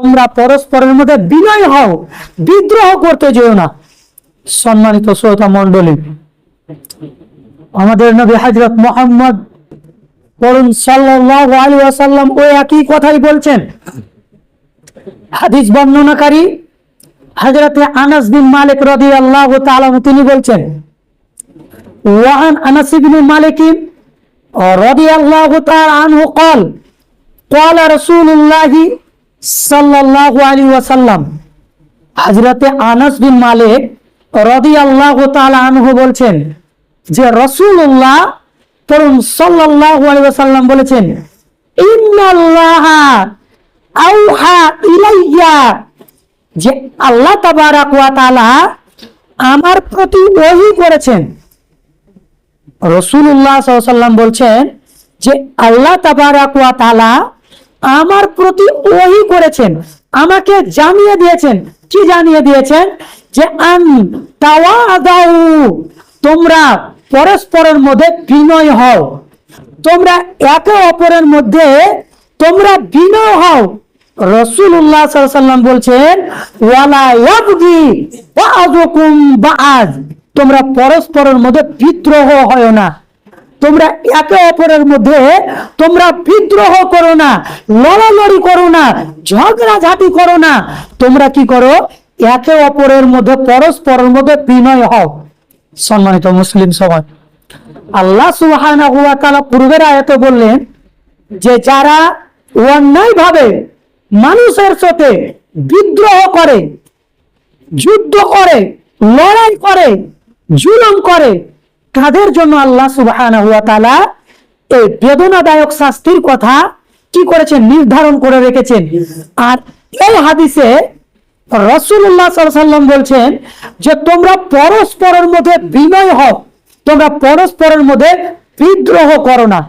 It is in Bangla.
তোমরা পরস্পরের মধ্যে বিনয় হও বিদ্রোহ করতে যেও না সম্মানিত শ্রোতা মন্ডলী আমাদের নবী হজরত মোহাম্মদ বলুন সাল্লাল্লাহু আলাইহি ওয়াসাল্লাম ওই একই কথাই বলছেন হাদিস বর্ণনাকারী হযরতে আনাস বিন মালিক রাদিয়াল্লাহু তাআলা আনহু তিনি বলছেন ওয়ান আনাস বিন মালিক রাদিয়াল্লাহু তাআলা আনহু قال قال رسول الله সাল্লাহ আলী ওয়াসাল্লাম। হাজরাতে আনাস বিন মালিক রদি আল্লাহ আনহু বলছেন যে রসুল্লাহ তরুণ সাল্লাহ আলী ওয়াসাল্লাম বলেছেন যে আল্লাহ তালা আমার প্রতি ওহি করেছেন। রসুল্লাহ সাল্লাম বলছেন যে আল্লাহ তালা আমার প্রতি ওহী করেছেন, আমাকে জানিয়ে দিয়েছেন। কি জানিয়ে দিয়েছেন? যে আন তোমরা পরস্পরের মধ্যে বিনয় হও। তোমরা একে অপরের মধ্যে তোমরা বিনয় হও। রসুল্লাহ সাল্লাম বলছেন, ওয়ালা তোমরা পরস্পরের মধ্যে বিদ্রোহ হয় না। তোমরা একে অপরের মধ্যে তোমরা বিদ্রোহ করো না, লড়ালড়ি করো না, ঝগড়াঝাটি করো না। তোমরা কি করো? একে অপরের মধ্যে, পরস্পরের মধ্যে বিনয় হও। সম্মানিত মুসলিম সমাজ, আল্লাহ তাআলা পূর্বের আয়াতে বললেন যে যারা অন্যায় ভাবে মানুষের সাথে বিদ্রোহ করে, যুদ্ধ করে, লড়াই করে, জুলুম করে তাদের জন্য আল্লাহ সুবাহ এই বেদনাদায়ক শাস্তির কথা কি করেছেন, নির্ধারণ করে রেখেছেন? আর এই হাদিসে রসুল্লাহ সাল্লাম বলছেন যে তোমরা পরস্পরের মধ্যে বিনয় হও, তোমরা পরস্পরের মধ্যে বিদ্রোহ করো না।